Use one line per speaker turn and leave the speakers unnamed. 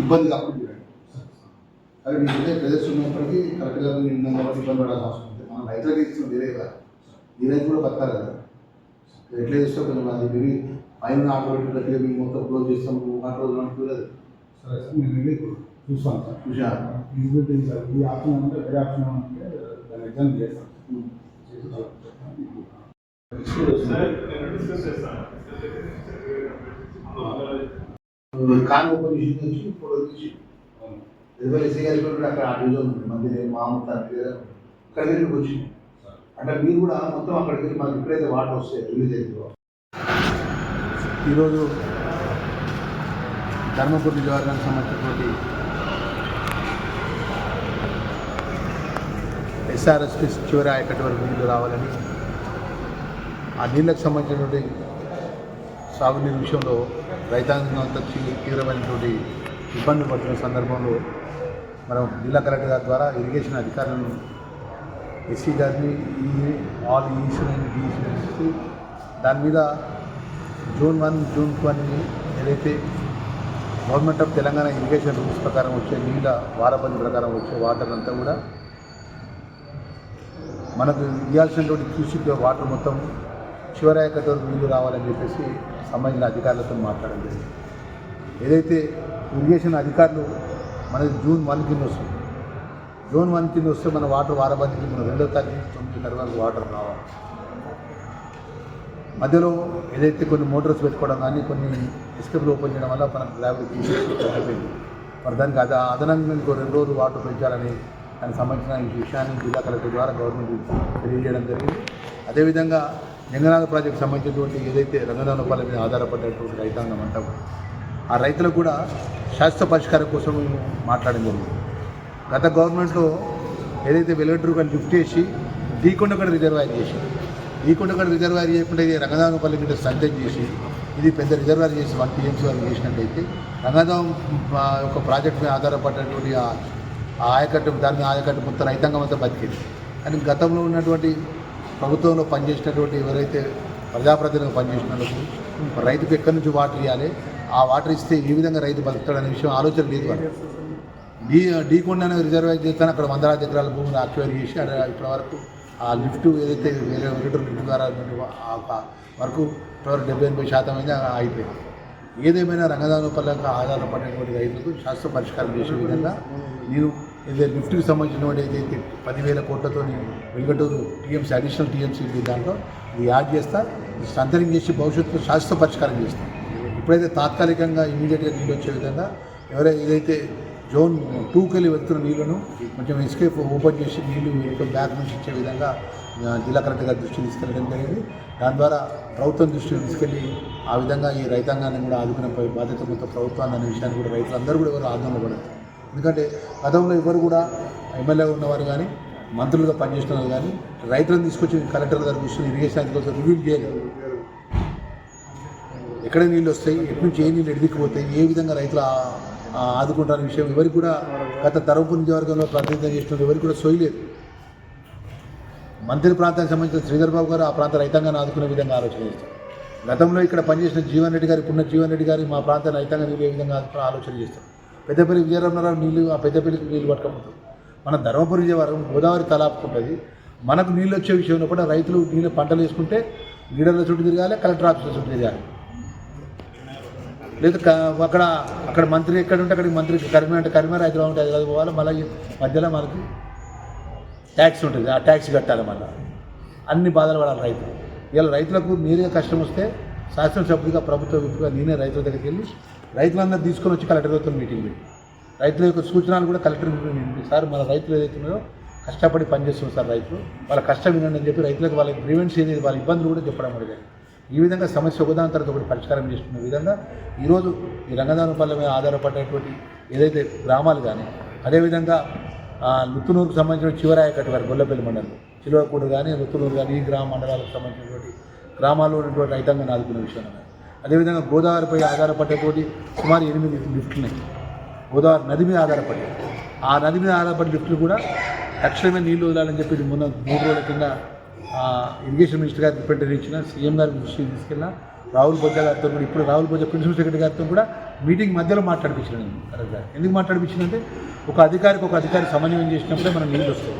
ఇబ్బంది కాకుండా అవి మీకే ప్రజెస్ ఉన్నప్పటికీ కరెక్ట్గా నిన్న కాబట్టి ఇబ్బంది పడాల్సిన అవసరం ఉంది. మనం రైతులకి ఇస్తున్నాం వేరే కదా. ఈ రైతు కూడా బతకాలి కదా. ఎట్లా చేస్తే కొంచెం అది మీరు పైన ఆటోమేటిక్ గట్టిగా మేము మొత్తం క్లోజ్ చేస్తాం. ఆ రోజు అనుకోలేదు
సరే సార్ నేను వెళ్ళి చూస్తాను సార్.
చూసా
ఫీజిబిలిటీ సార్. ఈ ఆప్షన్ ఉంటే వేరే ఆప్షన్ ఉంటే దాన్ని ఎగ్జామ్ చేస్తాను చేసి చెప్తాను.
కాని పొజిషన్ నుంచి ఇప్పుడు వచ్చి ఎదురు ఎస్సీ గారి అక్కడ ఆ డివిజన్ ఉంది మంది మామూలు తండ్రి ఇక్కడ దగ్గరికి వచ్చి అంటే మీరు కూడా మొత్తం అక్కడికి వెళ్ళి మనకి ఎప్పుడైతే వాటర్ వస్తాయి రిలీజ్ అవుతుందో ఈరోజు ధర్మపురి నియోజకవర్గానికి సంబంధించినటువంటి ఎస్ఆర్ఎస్పి చివరి ఆయకట్టు వరకు నీళ్ళు రావాలని ఆ నీళ్ళకు సంబంధించినటువంటి సాగునీరు విషయంలో రైతాంగం అంతా తీవ్రమైనటువంటి ఇబ్బందులు పడుతున్న సందర్భంలో మనం జిల్లా కలెక్టర్ గారి ద్వారా ఇరిగేషన్ అధికారులను ఎస్సీ గారిని ఈ ఆల్ ఈసీని డిఈసీ దాని మీద జూన్ వన్ జూన్ టూ అని ఏదైతే government of Telangana irrigation rules ప్రకారం వచ్చే నీళ్ళ వారపల్లి ప్రకారం వచ్చే వాటర్ అంతా కూడా మనకు ఇవ్వాల్సినటువంటి క్యూసిక్ వాటర్ మొత్తం శివరాయ కటోర్ నీళ్ళు రావాలని చెప్పేసి సంబంధించిన అధికారులతో మాట్లాడడం జరిగింది. ఏదైతే ఇరిగేషన్ అధికారులు మనకి జూన్ వన్ కింద వస్తుంది. జూన్ వన్ కింద వస్తే మన వాటర్ వారబందికి మన రెండో తారీఖు తొమ్మిది తర్వాత వాటర్ రావాలి. మధ్యలో ఏదైతే కొన్ని మోటార్స్ పెట్టుకోవడం కానీ కొన్ని ఎస్కేప్లు ఓపెన్ చేయడం వల్ల మనకు గ్రావిటీ తీసేసి తగ్గిపోయింది మరి దానికి అది అదనంగా ఇంకో రెండు రోజులు వాటర్ పెంచాలని దానికి సంబంధించిన ఈ విషయాన్ని జిల్లా కలెక్టర్ ద్వారా గవర్నమెంట్ తెలియజేయడం జరిగింది. అదేవిధంగా లింగనాథ ప్రాజెక్ట్ సంబంధించినటువంటి ఏదైతే రంగనాథపాలెం మీద ఆధారపడినటువంటి రైతాంగం అంటాము ఆ రైతులకు కూడా శాశ్వత పరిష్కారం కోసం మేము మాట్లాడడం జరిగింది. గత గవర్నమెంట్లో ఏదైతే వెలుగటూరు కానీ లిఫ్ట్ చేసి డీకొండగడ రిజర్వాయర్ చేసి డీకొండగడ రిజర్వాయర్ చేయకుండా ఇది రంగనాథపల్లి మీద సంతం చేసి ఇది పెద్ద రిజర్వాయర్ చేసి వన్ టీఎంసీ వారు చేసినట్టయితే రంగనాథం ఒక యొక్క ప్రాజెక్ట్ మీద ఆధారపడినటువంటి ఆ ఆయకట్టు దాని ఆయకట్టు మొత్తం రైతాంగం అంతా బతికింది. కానీ గతంలో ఉన్నటువంటి ప్రభుత్వంలో పనిచేసినటువంటి ఎవరైతే ప్రజాప్రతినిధులు పనిచేసినందుకు రైతుకు ఎక్కడి నుంచి వాటర్ ఇవ్వాలి? ఆ వాటర్ ఇస్తే ఏ విధంగా రైతు బతుకుతాడనే విషయం ఆలోచన లేదు వాళ్ళు డీ డీకొండ అనే రిజర్వాయర్ చేస్తాను అక్కడ వందలాది ఎకరాల భూమిని ఆక్యువైర్ చేసి ఇప్పటి వరకు ఆ లిఫ్ట్ ఏదైతే వేరే లీటర్ లిఫ్ట్ ద్వారా వరకు ఇప్పటివరకు డెబ్బై ఎనభై శాతం అయితే అయిపోయింది. ఏదేమైనా రంగదానపల్లికి ఆధారపడినటువంటి రైతులకు శాస్త్ర పరిష్కారం చేసే విధంగా నేను ఇది లిఫ్ట్కి సంబంధించినటువంటి ఏదైతే పదివేల కోట్లతో వెలుగటూరు టీఎంసీ అడిషనల్ టీఎంసీ దాంట్లో ఇది యాడ్ చేస్తా సంతరింగ్ చేసి భవిష్యత్తులో శాశ్వత పరిష్కారం చేస్తాం. ఇప్పుడైతే తాత్కాలికంగా ఇమీడియట్గా నీళ్ళు వచ్చే విధంగా ఎవరైతే ఏదైతే జోన్ టూకి వెళ్ళి వెళ్తున్న నీళ్ళను కొంచెం ఎస్కేప్ ఓపెన్ చేసి నీళ్ళు బ్యాక్ నుంచి ఇచ్చే విధంగా జిల్లా కలెక్టర్ గారి దృష్టికి తీసుకెళ్ళడం జరిగింది. దాని ద్వారా ప్రభుత్వం దృష్టికి తీసుకెళ్ళి ఆ విధంగా ఈ రైతాంగాన్ని కూడా ఆదుకునే బాధ్యత మొత్తం ప్రభుత్వాన్ని అనే విషయాన్ని కూడా రైతులందరూ కూడా ఎవరు ఆందోళన పడతారు ఎందుకంటే గతంలో ఎవరు కూడా ఎమ్మెల్యే ఉన్నవారు కానీ మంత్రులుగా పనిచేసిన వాళ్ళు కానీ రైతులను తీసుకొచ్చి కలెక్టర్ గారు కూర్చొని ఇరిగేషన్ అధికారులతో రివ్యూ చేయలేదు ఎక్కడ నీళ్ళు వస్తాయి ఎటు నుంచి ఏ నీళ్ళు ఎడిదిక్కుపోతాయి ఏ విధంగా రైతులు ఆదుకుంటారనే విషయం ఎవరికి కూడా గత తరపు నియోజకవర్గంలో ప్రాతినిధ్యం చేసిన ఎవరికి కూడా సోయలేదు. మంత్రి ప్రాంతానికి సంబంధించిన శ్రీధర్ బాబు గారు ఆ ప్రాంత రైతాంగాన్ని ఆదుకునే విధంగా ఆలోచన చేస్తారు గతంలో ఇక్కడ పనిచేసిన జీవన్ రెడ్డి గారు ఇప్పుడున్న జీవన్ రెడ్డి గారు మా ప్రాంతాన్ని రైతాంగం ఏ విధంగా ఆలోచన చేస్తారు. పెద్దపల్లి విజయరామరావు నీళ్ళు ఆ పెద్దపల్లికి నీళ్ళు పట్టుకపోతారు. మన ధర్మపురి విజయవారం గోదావరి తలాపుకుంటుంది మనకు నీళ్ళు వచ్చే విషయంలో కూడా రైతులు నీళ్ళు పంటలు వేసుకుంటే లీడర్ల చుట్టూ తిరగాలి కలెక్టర్ ఆఫీసుల చుట్టూ తిరగాలి. లేదు అక్కడ అక్కడ మంత్రి ఎక్కడ ఉంటే అక్కడికి మంత్రి కరిమే అంటే కరిమే హైదరాబాద్ ఉంటే హైదరాబాద్ పోవాలి మళ్ళీ మధ్యలో మనకి ట్యాక్స్ ఉంటుంది. ఆ ట్యాక్స్ కట్టాలి మళ్ళీ. అన్ని బాధలు పడాలి రైతు. ఇలా రైతులకు నేరుగా కష్టం వస్తే శాసనసభ్యుడిగా ప్రభుత్వ విప్పుగా నేనే రైతుల దగ్గరికి వెళ్ళి రైతులందరూ తీసుకొని వచ్చి కలెక్టర్తో మీటింగ్ పెట్టి రైతుల యొక్క సూచనలు కూడా కలెక్టర్ సార్ మన రైతులు ఏదైతే ఉన్నారో కష్టపడి పనిచేస్తున్నారు సార్ రైతులు వాళ్ళ కష్టం వినండి అని చెప్పి రైతులకు వాళ్ళ గ్రీవెన్స్ ఏది వాళ్ళ ఇబ్బందులు కూడా చెప్పడం జరిగింది. ఈ విధంగా సమస్య ఒకదాని తర్వాత ఒకటి పరిష్కారం చేస్తున్న విధంగా ఈరోజు ఈ రంగదానపల్లి మీద ఆధారపడేటువంటి ఏదైతే గ్రామాలు కానీ అదేవిధంగా లుత్తునూరుకు సంబంధించిన చివరాయకట్టు వారి గొల్లపల్లి మండలం చిలువకూడు కానీ లుత్తునూరు కానీ ఈ గ్రామ మండలాలకు సంబంధించినటువంటి గ్రామాల్లో ఉన్నటువంటి రైతాంగాన్ని ఆదుకునే విషయం అదేవిధంగా గోదావరిపై ఆధారపడేటువంటి సుమారు ఎనిమిది లిఫ్ట్లు ఉన్నాయి గోదావరి నది మీద ఆధారపడి. ఆ నది మీద ఆధారపడి లిఫ్ట్లు కూడా తక్షణమే నీళ్ళు వదలాలని చెప్పి మొన్న మూడు రోజుల కింద ఇరిగేషన్ మినిస్టర్ గారికి రిప్రజెంటేషన్ ఇచ్చిన సీఎం గారి దృష్టికి తీసుకెళ్ళిన రాహుల్ బొజ్జా గారితో కూడా ఇప్పుడు రాహుల్ బొజ్జా ప్రిన్సిపల్ సెక్రటరీ గారితో కూడా మీటింగ్ మధ్యలో మాట్లాడిపించిన నేను ఎందుకు మాట్లాడిపించిందంటే ఒక అధికారికి ఒక అధికారి సమన్వయం చేసినప్పుడే మనం నీళ్ళు వస్తాయి.